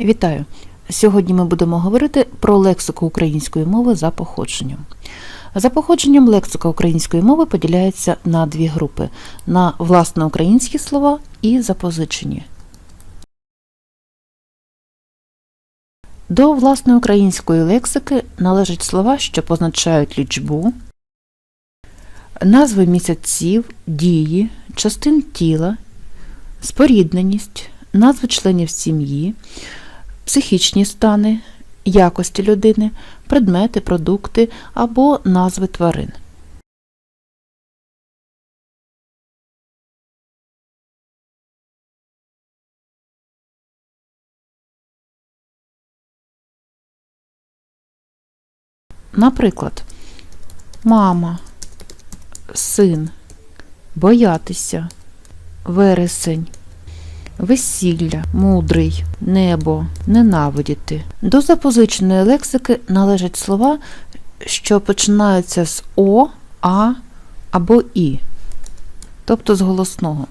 Вітаю! Сьогодні ми будемо говорити про лексику української мови за походженням. За походженням лексика української мови поділяється на дві групи: на власноукраїнські слова і запозичені. До власноукраїнської лексики належать слова, що позначають лічбу, назви місяців, дії, частин тіла, спорідненість, назви членів сім'ї, психічні стани, якості людини, предмети, продукти або назви тварин. Наприклад, мама, син, боятися, вересень, весілля, мудрий, небо, ненавидіти. До запозиченої лексики належать слова, що починаються з О, А або І, тобто з голосного.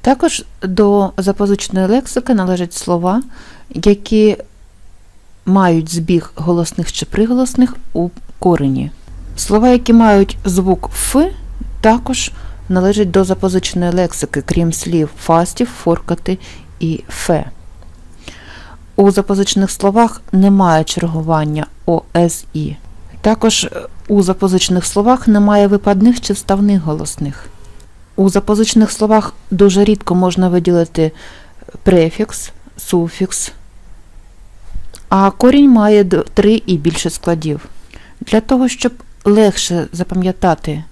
Також до запозиченої лексики належать слова, які мають збіг голосних чи приголосних у корені. Слова, які мають звук Ф, також належать до запозиченої лексики, крім слів фастів, форкати і фе. У запозичених словах немає чергування ОСІ. Також е, у запозичених словах немає випадних чи вставних голосних. У запозичених словах дуже рідко можна виділити префікс, суфікс, а корінь має три і більше складів. Для того, щоб легше запам'ятати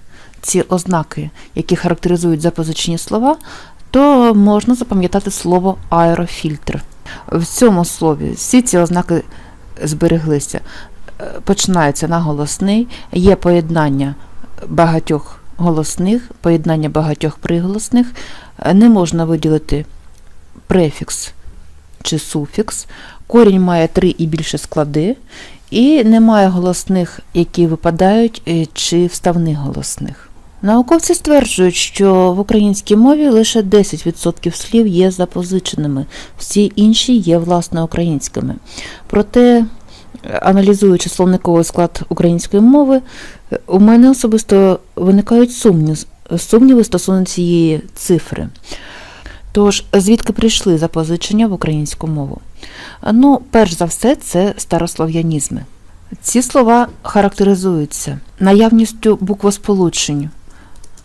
ці ознаки, які характеризують запозичені слова, то можна запам'ятати слово аерофільтр. В цьому слові всі ці ознаки збереглися. Е, Починається на голосний, є поєднання багатьох голосних, поєднання багатьох приголосних, Е, не можна виділити префікс чи суфікс, корінь має три і більше склади, і немає голосних, які випадають, е, чи вставних голосних. Науковці стверджують, що в українській мові лише 10% слів є запозиченими, всі інші є власноукраїнськими. Проте, е, аналізуючи словниковий склад української мови, у мене особисто виникають сумніви стосовно цієї цифри. Тож, звідки прийшли запозичення в українську мову? Ну, перш за все, це старослов'янізми. Ці слова характеризуються наявністю буквосполучень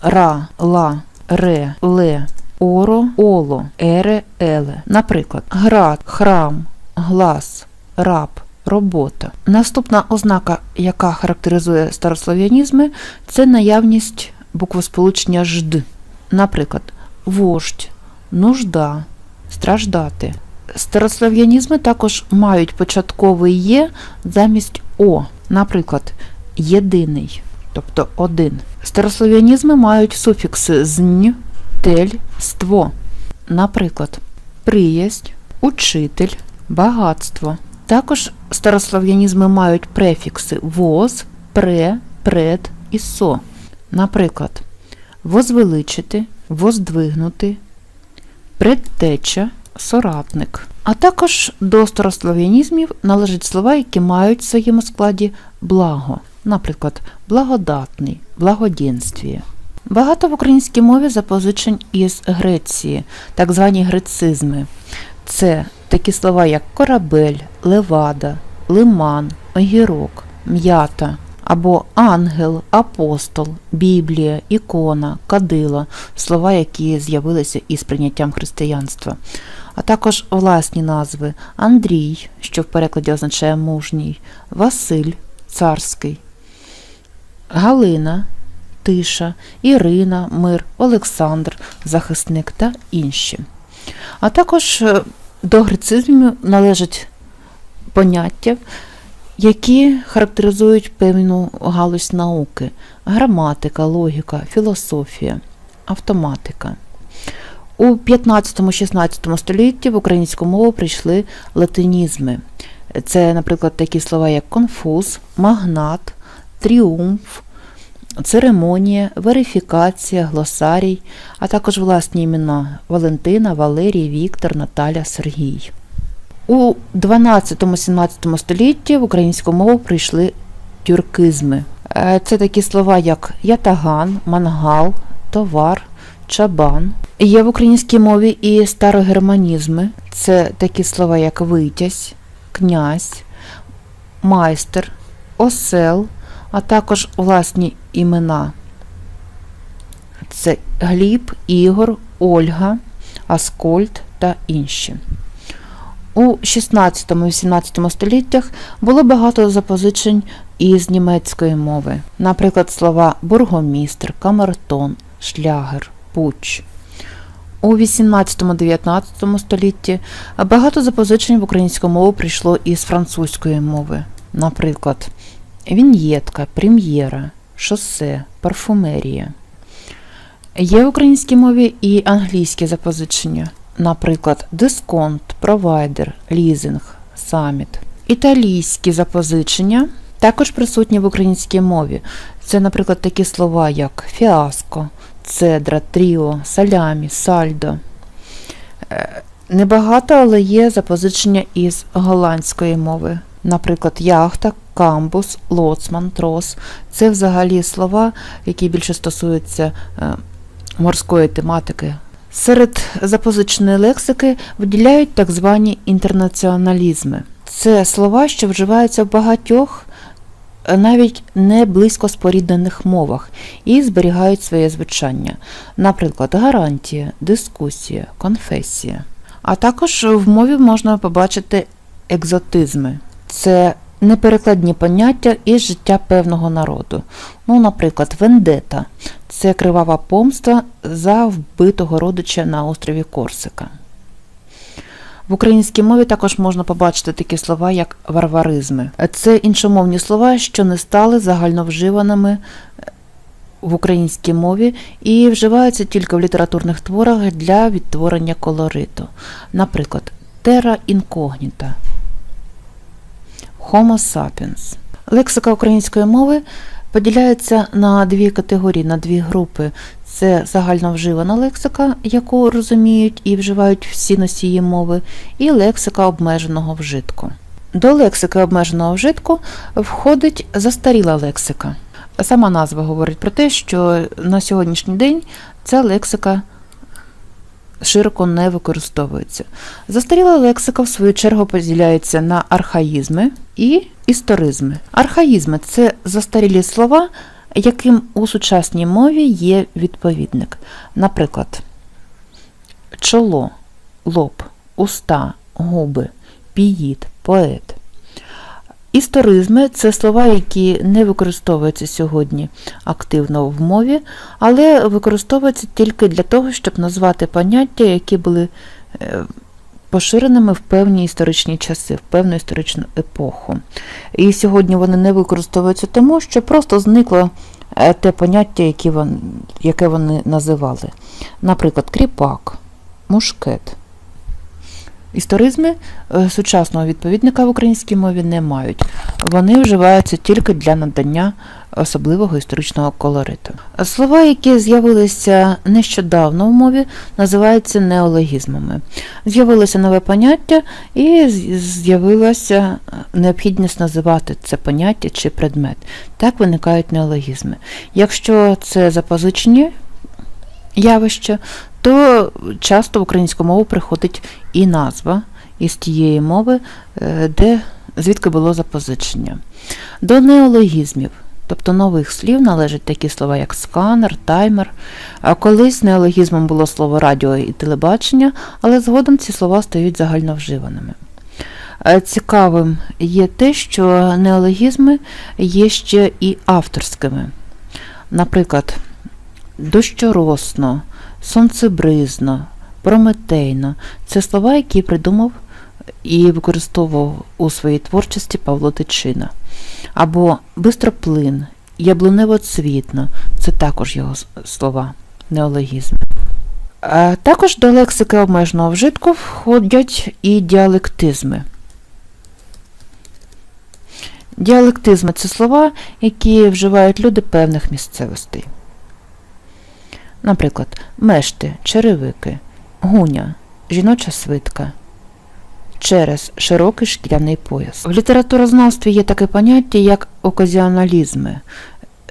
ра, ла, ре, ле, оро, оло, ере, еле. Наприклад, град, храм, глас, раб, робота. Наступна ознака, яка характеризує старослов'янізми, це наявність буквосполучення жд. Наприклад, вождь, нужда, страждати. Старослов'янізми також мають початковий є замість о, наприклад, єдиний, тобто один. Старослов'янізми мають суфікси знь, тель, ство. Наприклад, приязнь, учитель, багатство. Також старослов'янізми мають префікси воз, пре, пред і со. Наприклад, возвеличити, воздвигнути, предтеча, соратник. А також до старослов'янізмів належать слова, які мають в своєму складі благо, наприклад, благодатний, благоденствіє. Багато в українській мові запозичень із Греції, так звані грецизми. Це такі слова, як корабель, левада, лиман, огірок, м'ята або ангел, апостол, Біблія, ікона, кадила слова, які з'явилися із прийняттям християнства, а також власні назви Андрій, що в перекладі означає мужній, Василь, царський, Галина, Тиша, Ірина, Мир, Олександр, захисник та інші. А також е, до грецизмів належать поняття, які характеризують певну галузь науки: граматика, логіка, філософія, автоматика. У 15-16 столітті в українську мову прийшли латинізми. Це, наприклад, такі слова, як конфуз, магнат, тріумф, церемонія, верифікація, глосарій, а також власні імена Валентина, Валерій, Віктор, Наталя, Сергій. У 12-17 столітті в українську мову прийшли тюркизми. Е, Це такі слова, як ятаган, мангал, товар, чабан. Є в українській мові і старогерманізми. Це такі слова, як витязь, князь, майстер, осел, а також власні імена. Це Гліб, Ігор, Ольга, Аскольд та інші. У 16-18 століттях було багато запозичень із німецької мови. Наприклад, слова бургомістр, камертон, шлягер, пуч. У 18-19 столітті багато запозичень в українську мову прийшло із французької мови. Наприклад, віньєтка, прем'єра, шосе, парфумерія. Є в українській мові і англійські запозичення, наприклад, дисконт, провайдер, лізинг, саміт. Італійські запозичення також присутні в українській мові. Це, наприклад, такі слова, як фіаско, цедра, тріо, салямі, сальдо. Е, Небагато, але є запозичення із голландської мови. Наприклад, яхта, камбус, лоцман, трос. Це взагалі слова, які більше стосуються е, морської тематики. Серед запозиченої лексики виділяють так звані інтернаціоналізми. Це слова, що вживаються в багатьох, е, навіть не близько споріднених мовах і зберігають своє звучання. Наприклад, гарантія, дискусія, конфесія. А також в мові можна побачити екзотизми. Це неперекладні поняття із життя певного народу. Ну, наприклад, вендета це кривава помста за вбитого родича на острові Корсика. В українській мові також можна побачити такі слова, як варваризми. Це іншомовні слова, що не стали загальновживаними в українській мові і вживаються тільки в літературних творах для відтворення колориту. Наприклад, terra incognita, Homo sapiens. Лексика української мови поділяється на дві категорії, на дві групи. Це загальновживана лексика, яку розуміють і вживають всі носії мови, і лексика обмеженого вжитку. До лексики обмеженого вжитку входить застаріла лексика. Сама назва говорить про те, що на сьогоднішній день ця лексика широко не використовується. Застаріла лексика, в свою чергу, поділяється на архаїзми і історизми. Архаїзми це застарілі слова, яким у сучасній мові є відповідник. Наприклад, чоло, лоб, уста, губи, піїд, поет. Історизми це слова, які не використовуються сьогодні активно в мові, але використовуються тільки для того, щоб назвати поняття, які були е, поширеними в певні історичні часи, в певну історичну епоху. І сьогодні вони не використовуються тому, що просто зникло е, те поняття, які вони, яке вони називали. Наприклад, кріпак, мушкет. Історизми е, сучасного відповідника в українській мові не мають. Вони вживаються тільки для надання особливого історичного колориту. Слова, які з'явилися нещодавно в мові, називаються неологізмами. З'явилося нове поняття і з'явилася необхідність називати це поняття чи предмет. Так виникають неологізми. Якщо це запозичені явища, то часто в українську мову приходить і назва із тієї мови, е, де звідки було запозичення. До неологізмів, тобто нових слів, належать такі слова, як сканер, таймер. А колись неологізмом було слово радіо і телебачення, але згодом ці слова стають загальновживаними. Е, Цікавим є те, що неологізми є ще і авторськими. Наприклад, дощоросно, сонцебризно, прометейно це слова, які придумав і використовував у своїй творчості Павло Тичина. Або бистроплин, яблунево-цвітно це також його слова, неологізми. Також до лексики обмеженого вжитку входять і діалектизми. Діалектизми це слова, які вживають люди певних місцевостей. Наприклад, мешти, черевики, гуня, жіноча свитка, через широкий шкіряний пояс. В літературознавстві є таке поняття, як оказіоналізми.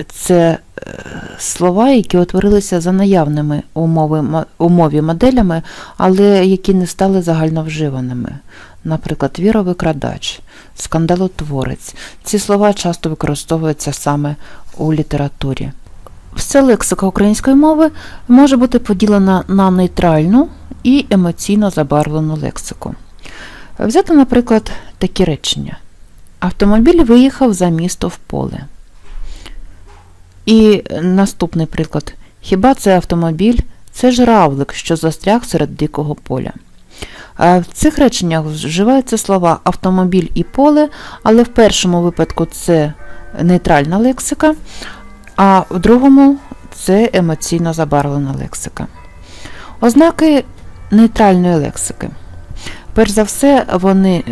Це е, слова, які утворилися за наявними умови, умові моделями, але які не стали загальновживаними. Наприклад, віровикрадач, скандалотворець. Ці слова часто використовуються саме у літературі. Вся лексика української мови може бути поділена на нейтральну і емоційно забарвлену лексику. Взяти, наприклад, такі речення. Автомобіль виїхав за місто в поле. І наступний приклад. Хіба це автомобіль? Це ж равлик, що застряг серед дикого поля. В цих реченнях вживаються слова автомобіль і поле, але в першому випадку це нейтральна лексика, а в другому це емоційно забарвлена лексика. Ознаки нейтральної лексики. Перш за все, вони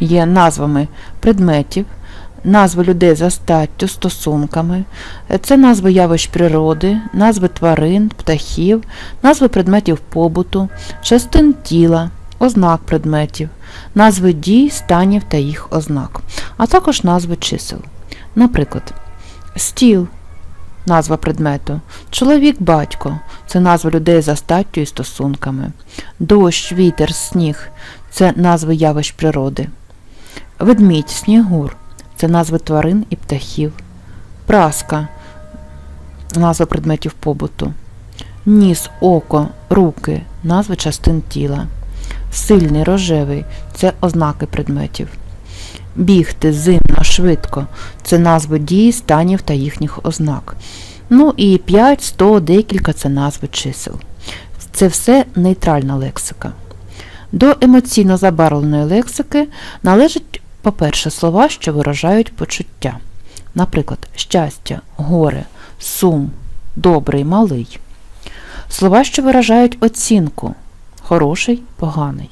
є назвами предметів, назви людей за статтю, стосунками, це назви явищ природи, назви тварин, птахів, назви предметів побуту, частин тіла, ознак предметів, назви дій, станів та їх ознак, а також назви чисел. Наприклад, стіл назва предмету, чоловік батько. Це назва людей за статтю і стосунками, дощ, вітер, сніг це назви явищ природи, ведмідь, снігур це назви тварин і птахів, праска назва предметів побуту, ніс, око, руки назви частин тіла, сильний, рожевий це ознаки предметів. Бігти, зимно, швидко це назви дій, станів та їхніх ознак. Ну і 5, 100, декілька це назви чисел. Це все нейтральна лексика. До емоційно забарвленої лексики належать, по-перше, слова, що виражають почуття. Наприклад, щастя, горе, сум, добрий, малий. Слова, що виражають оцінку хороший, поганий.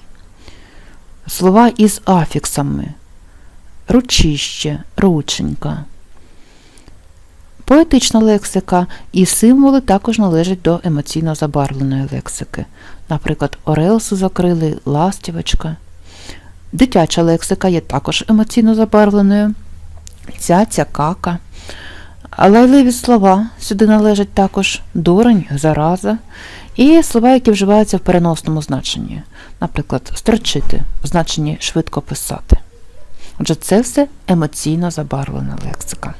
Слова із афіксами ручище, рученька. Поетична лексика і символи також належать до емоційно забарвленої лексики. Наприклад, орелси закрили, ластівочка. Дитяча лексика є також емоційно забарвленою. Цяця, кака. Лайливі слова сюди належать також дурень, зараза і слова, які вживаються в переносному значенні. Наприклад, строчити в значенні швидко писати. Отже, це все емоційно забарвлена лексика.